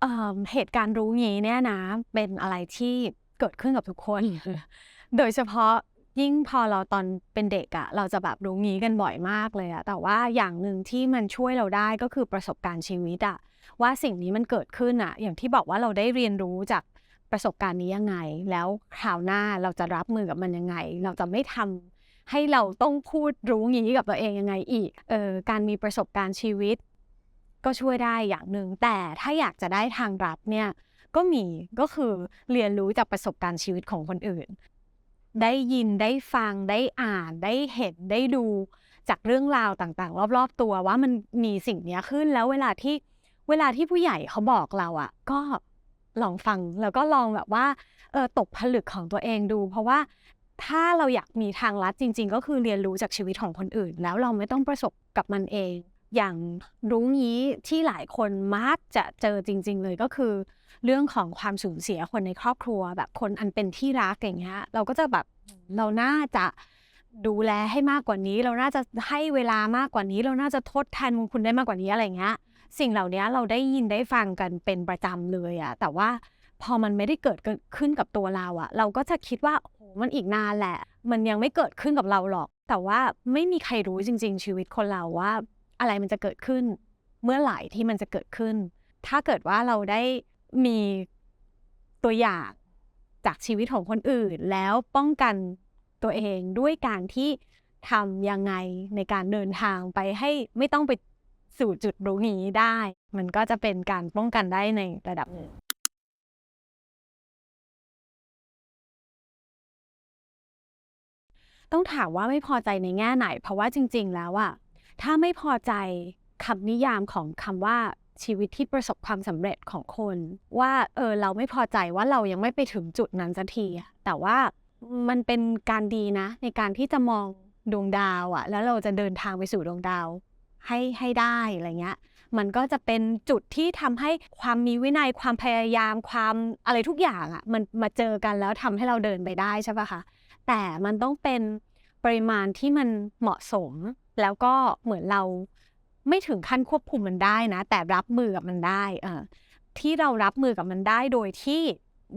เอ่อเหตุการณ์รู้งี้เนี่ยนะ เป็นอะไรที่เกิดขึ้นกับทุกคน โดยเฉพาะยิ่งพอเราตอนเป็นเด็กอะเราจะแบบรู้งี้กันบ่อยมากเลยอะแต่ว่าอย่างหนึ่งที่มันช่วยเราได้ก็คือประสบการณ์ชีวิตอะว่าสิ่งนี้มันเกิดขึ้นอะอย่างที่บอกว่าเราได้เรียนรู้จากประสบการณ์นี้ยังไง แล้วคราวหน้าเราจะรับมือกับมันยังไง เราจะไม่ทำให้เราต้องพูดรู้งี้กับตัวเองยังไงอีกเออการมีประสบการณ์ชีวิต ก็ช่วยได้อย่างหนึ่งแต่ถ้าอยากจะได้ทางลัดเนี่ยก็มีก็คือเรียนรู้จากประสบการณ์ชีวิตของคนอื่น ได้ยินได้ฟังได้อ่านได้เห็นได้ดูจากเรื่องราวต่างๆ รอบๆ ตัวว่ามันมีสิ่งนี้ขึ้นแล้วเวลาที่เวลาที่ผู้ใหญ่เขาบอกเราอะ ก็ลองฟังแล้วก็ลองแบบว่าเออตกผลึกของตัวเองดู เพราะว่าถ้าเราอยากมีทางลัดจริง ๆ ก็คือเรียนรู้จากชีวิตของคนอื่น แล้วเราไม่ต้องประสบกับมันเอง อย่างรู้งี้ที่หลายคนมักจะเจอจริง ๆ เลยก็คือ เรื่องของความสูญเสียคนในครอบครัว แบบคนอันเป็นที่รักอย่างเงี้ยเราก็จะแบบเราน่าจะดูแลให้มากกว่านี้ เราน่าจะให้เวลามากกว่านี้ เราน่าจะทดแทนคุณได้มากกว่านี้อะไรเงี้ย สิ่งเหล่านี้เราได้ยินได้ฟังกันเป็นประจำเลยอะแต่ว่าพอมันไม่ได้เกิดขึ้นกับตัวเราอะเราก็จะคิดว่าโอ้มันอีกนานแหละ มันยังไม่เกิดขึ้นกับเราหรอก แต่ว่าไม่มีใครรู้จริง ๆ ชีวิตคนเราว่า อะไรมันจะเกิดขึ้น เมื่อไหร่ที่มันจะเกิดขึ้น ถ้าเกิดว่าเราได้มีตัวอย่างจากชีวิตของคนอื่น แล้วป้องกันตัวเองด้วยการที่ทำยังไงในการเดินทางไปให้ไม่ต้องไปสู่จุดรู้นี้ได้ มันก็จะเป็นการป้องกันได้ในระดับหนึ่งต้องถามว่าไม่พอใจในแง่ไหน เพราะว่าจริง ๆ แล้วอะ ถ้าไม่พอใจคำนิยามของคำว่าชีวิตที่ประสบความสำเร็จของคน ว่าเออเราไม่พอใจว่าเรายังไม่ไปถึงจุดนั้นสักที แต่ว่ามันเป็นการดีนะ ในการที่จะมองดวงดาวอะแล้วเราจะเดินทางไปสู่ดวงดาว ให้ให้ได้อะไรเงี้ย มันก็จะเป็นจุดที่ทำให้ความมีวินัยความพยายามความอะไรทุกอย่างอะมันมาเจอกันแล้วทำให้เราเดินไปได้ใช่ปะคะแต่มันต้องเป็นปริมาณที่มันเหมาะสม แล้วก็เหมือนเราไม่ถึงขั้นควบคุมมันได้นะ แต่รับมือกับมันได้เออที่เรารับมือกับมันได้โดยที่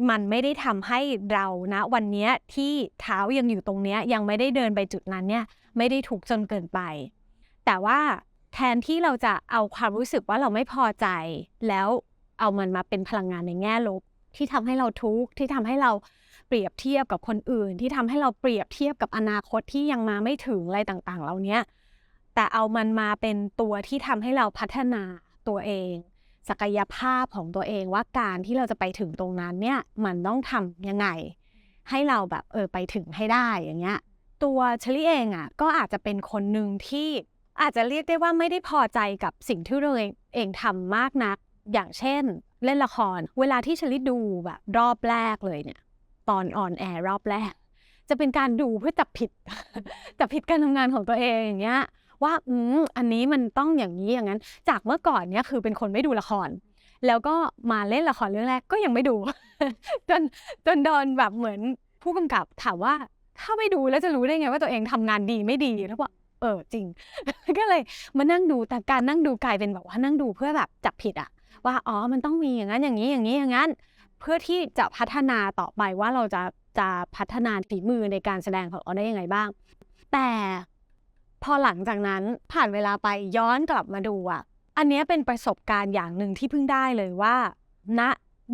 มันไม่ได้ทำให้เรานะวันนี้ที่เท้ายังอยู่ตรงเนี้ยยังไม่ได้เดินไปจุดนั้นเนี่ย ไม่ได้ถูกจนเกินไป แต่ว่าแทนที่เราจะเอาความรู้สึกว่าเราไม่พอใจ แล้วเอามันมาเป็นพลังงานในแง่ลบ ที่ทำให้เราทุกข์ที่ทำให้เรา เปรียบเทียบกับคนอื่น ที่ทำให้เราเปรียบเทียบกับอนาคตที่ยังมาไม่ถึงอะไรต่างๆ เหล่านี้แต่เอามันมาเป็นตัวที่ทำให้เราพัฒนาตัวเอง ศักยภาพของตัวเองว่าการที่เราจะไปถึงตรงนั้นเนี่ยมันต้องทำยังไง ให้เราแบบเออไปถึงให้ได้อย่างเงี้ยตัวเชลี่เองอะก็อาจจะเป็นคนหนึ่งที่อาจจะเรียกได้ว่าไม่ได้พอใจกับสิ่งที่เราเองเองทำมากนัก อย่างเช่น เล่นละคร เวลาที่เชลี่ดูแบบรอบแรกเลยเนี่ย ตอนออนแอร์รอบแรก จะเป็นการดูเพื่อจับผิดจับผิดการทำงานของตัวเองอย่างเงี้ยว่าอืมอันนี้มันต้องอย่างนี้อย่างนั้น จากเมื่อก่อนเนี่ยคือเป็นคนไม่ดูละคร แล้วก็มาเล่นละครเรื่องแรกก็ยังไม่ดู จนจนโดนแบบเหมือนผู้กำกับถามว่าถ้าไม่ดูแล้วจะรู้ได้ไงว่าตัวเองทำงานดีไม่ดีแล้วบอกเออจริง ก็เลยมานั่งดูแต่การนั่งดูกลายเป็นแบบว่านั่งดูเพื่อแบบจับผิดอะว่าอ๋อมันต้องมีอย่างนั้นอย่างนี้อย่างนี้อย่างนั้น เพื่อที่จะพัฒนาต่อไปว่าเราจะจะพัฒนาฝีมือในการแสดงของเราได้ยังไงบ้าง แต่พอหลังจากนั้นผ่านเวลาไปย้อนกลับมาดูอะ อันนี้เป็นประสบการณ์อย่างหนึ่งที่เพิ่งได้เลยว่าณ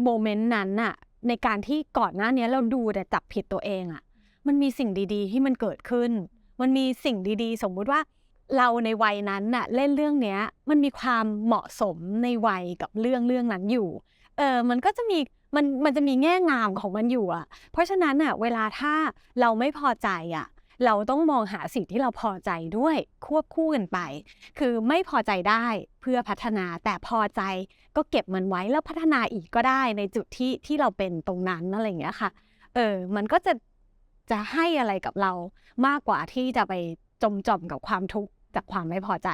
โมเมนต์นั้นน่ะ ในการที่ก่อนหน้านี้เราดูแต่จับผิดตัวเองอะ มันมีสิ่งดีๆ ที่มันเกิดขึ้น มันมีสิ่งดีๆ สมมุติว่าเราในวัยนั้นน่ะเล่นเรื่องเนี้ย มันมีความเหมาะสมในวัยกับเรื่องเรื่องนั้นอยู่ เออมันก็จะมี มันมันจะมีแง่งามของมันอยู่อะเพราะฉะนั้นอะเวลาถ้าเราไม่พอใจอะเราต้องมองหาสิ่งที่เราพอใจด้วยควบคู่กันไป คือไม่พอใจได้เพื่อพัฒนาแต่พอใจก็เก็บมันไว้แล้วพัฒนาอีกก็ได้ในจุดที่ที่เราเป็นตรงนั้นอะไรอย่างเงี้ยค่ะ เออ มันก็จะจะให้อะไรกับเรามากกว่าที่จะไปจมจอมกับความทุกข์จากความไม่พอใจ